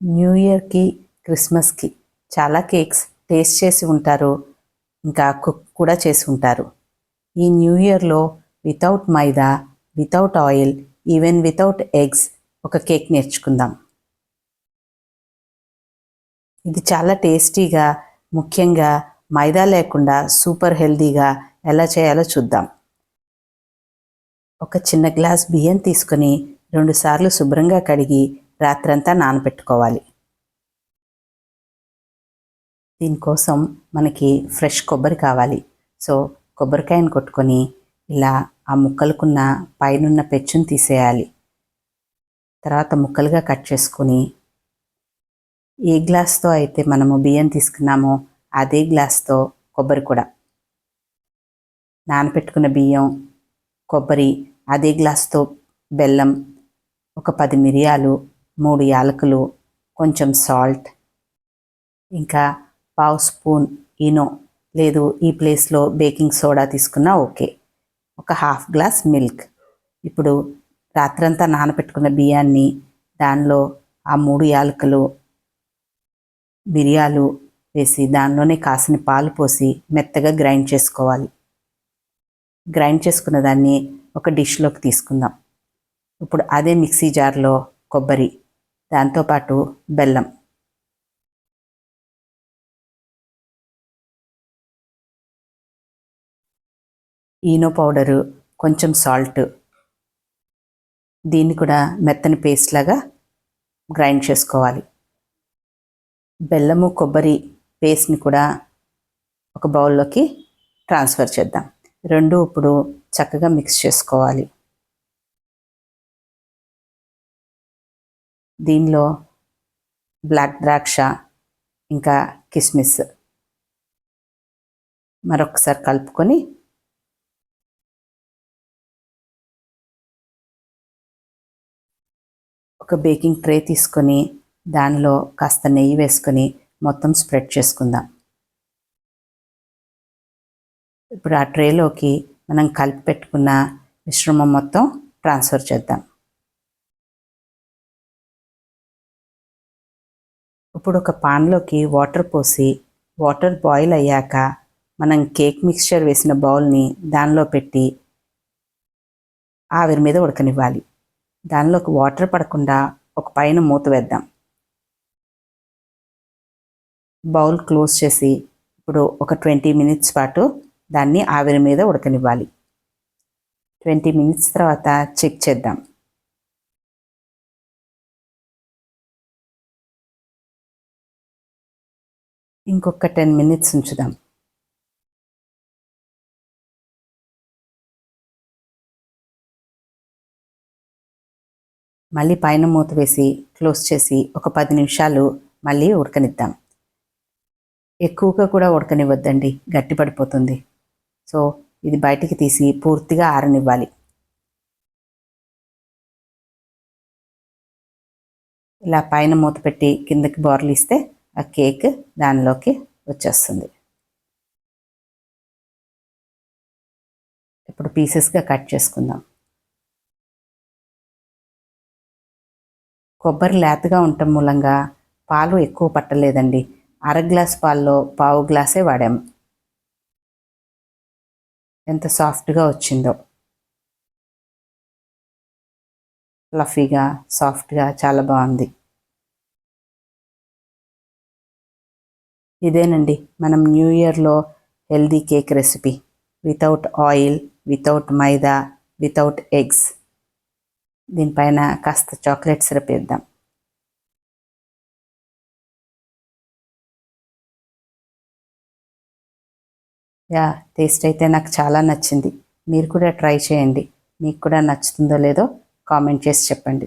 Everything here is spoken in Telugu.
న్యూ ఇయర్కి క్రిస్మస్కి చాలా కేక్స్ టేస్ట్ చేసి ఉంటారు. ఇంకా కుక్ కూడా చేసి ఉంటారు. ఈ న్యూ ఇయర్లో without maida without oil even without eggs ఒక కేక్ నేర్చుకుందాం. ఇది చాలా టేస్టీగా ముఖ్యంగా మైదా లేకుండా సూపర్ హెల్తీగా ఎలా చేయాలో చూద్దాం. ఒక చిన్న గ్లాస్ బియ్యం తీసుకొని రెండుసార్లు శుభ్రంగా కడిగి రాత్రంతా నానబెట్టుకోవాలి దీనికోసం మనకి ఫ్రెష్ కొబ్బరి కావాలి. సో కొబ్బరికాయను కొట్టుకొని ఇలా ఆ ముక్కలకున్న పైనున్న పెచ్చును తీసేయాలి. తర్వాత ముక్కలుగా కట్ చేసుకొని ఏ గ్లాస్తో అయితే మనము బియ్యం తీసుకున్నామో అదే గ్లాస్తో కొబ్బరి కూడా. నానబెట్టుకున్న బియ్యం కొబ్బరి అదే గ్లాస్తో బెల్లం ఒక పది మిరియాలు మూడు యాలకులు కొంచెం సాల్ట్ ఇంకా పావు స్పూన్ ఇనో. లేదు ఈ ప్లేస్లో బేకింగ్ సోడా తీసుకున్నా ఓకే ఒక హాఫ్ గ్లాస్ మిల్క్ ఇప్పుడు రాత్రంతా నానబెట్టుకున్న బియ్యాన్ని దానిలో ఆ మూడు యాలకులు మిరియాలు వేసి దానిలోనే కాసిన పాలు పోసి మెత్తగా గ్రైండ్ చేసుకోవాలి. గ్రైండ్ చేసుకున్న దాన్ని ఒక డిష్లోకి తీసుకుందాం. ఇప్పుడు అదే మిక్సీ జార్లో కొబ్బరి. దాంతోపాటు బెల్లం. ఈనో పౌడరు కొంచెం సాల్ట్. దీన్ని కూడా మెత్తని పేస్ట్ లాగా గ్రైండ్ చేసుకోవాలి. బెల్లము కొబ్బరి పేస్ట్ని కూడా ఒక బౌల్లోకి ట్రాన్స్ఫర్ చేద్దాం. రెండు ఇప్పుడు చక్కగా మిక్స్ చేసుకోవాలి. దీనిలో బ్లాక్ ద్రాక్ష ఇంకా కిస్మిస్. మరొకసారి కలుపుకొని ఒక బేకింగ్ ట్రే తీసుకొని దానిలో కాస్త నెయ్యి వేసుకొని మొత్తం స్ప్రెడ్ చేసుకుందాం. ఇప్పుడు ఆ ట్రేలోకి మనం కలిపి పెట్టుకున్న మిశ్రమం మొత్తం ట్రాన్స్ఫర్ చేద్దాం. ఇప్పుడు ఒక పాన్లోకి వాటర్ పోసి వాటర్ బాయిల్ అయ్యాక మనం కేక్ మిక్స్చర్ వేసిన బౌల్ని దానిలో పెట్టి ఆవిరి మీద ఉడకనివ్వాలి. దానిలోకి వాటర్ పడకుండా ఒక పైన మూత వేద్దాం. బౌల్ క్లోజ్ చేసి ఇప్పుడు ఒక ట్వంటీ మినిట్స్ పాటు దాన్ని ఆవిరి మీద ఉడకనివ్వాలి. ట్వంటీ మినిట్స్ తర్వాత చెక్ చేద్దాం. ఇంకొక టెన్ మినిట్స్ ఉంచుదాం. మళ్ళీ పైన మూత వేసి క్లోజ్ చేసి ఒక పది నిమిషాలు మళ్ళీ ఉడకనిద్దాం. ఎక్కువగా కూడా ఉడకనివ్వద్దండి గట్టి పడిపోతుంది. సో ఇది బయటికి తీసి పూర్తిగా ఆరనివ్వాలి. ఇలా పైన మూత పెట్టి కిందకి బోర్లు ఇస్తే ఆ కేక్ దానిలోకి వచ్చేస్తుంది. ఇప్పుడు పీసెస్గా కట్ చేసుకుందాం. కొబ్బరి లేతగా ఉండటం మూలంగా పాలు ఎక్కువ పట్టలేదండి. అర గ్లాస్ పాల్లో పావు గ్లాసే వాడాము ఎంత సాఫ్ట్గా వచ్చిందో. ఫ్లఫీగా సాఫ్ట్గా చాలా బాగుంది. ఇదేనండి. మనం న్యూ ఇయర్లో healthy cake recipe. Without oil without maida without eggs. దీనిపైన కాస్త చాక్లెట్ సిరప్ వేద్దాం. యా టేస్ట్ అయితే నాకు చాలా నచ్చింది. మీరు కూడా ట్రై చేయండి. మీకు కూడా నచ్చుతుందో లేదో కామెంట్ చేసి చెప్పండి.